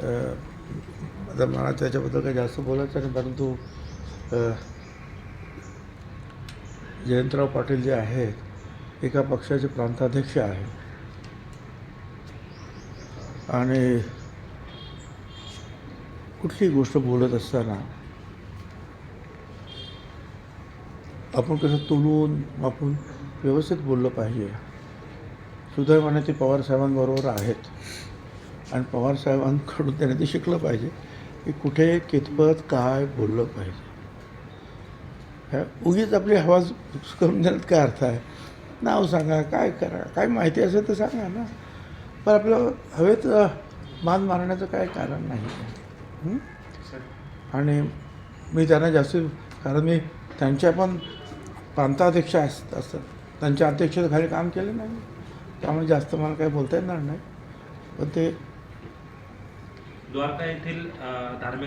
आता मला त्याच्याबद्दल काही जास्त बोलायचं नाही परंतु जयंतराव पाटील जे आहेत एका पक्षाचे प्रांताध्यक्ष आहेत. आणि कुठली गोष्ट बोलत असताना आपण कसं तुलून आपण व्यवस्थित बोललं पाहिजे. सुदैवाने ते पवारसाहेबांबरोबर आहेत. आणि पवारसाहेबांकडून त्याने ते शिकलं पाहिजे की कुठे कितपत काय बोललं पाहिजे. ह्या उगीच आपली हवा करून देण्यात काय अर्थ आहे? नाव सांगा काय करा काय माहिती असेल तर सांगा ना. पण आपलं हवेत मान मारण्याचं काय कारण नाही आणि मी त्यांना जास्त कारण मी त्यांच्या पण प्रांताध्यक्ष असत असतात. त्यांच्या अध्यक्षतेखाली काम केलं नाही. त्यामुळे जास्त मला काही बोलता येणार नाही. पण ते द्वारका येथील अ, धार्मिक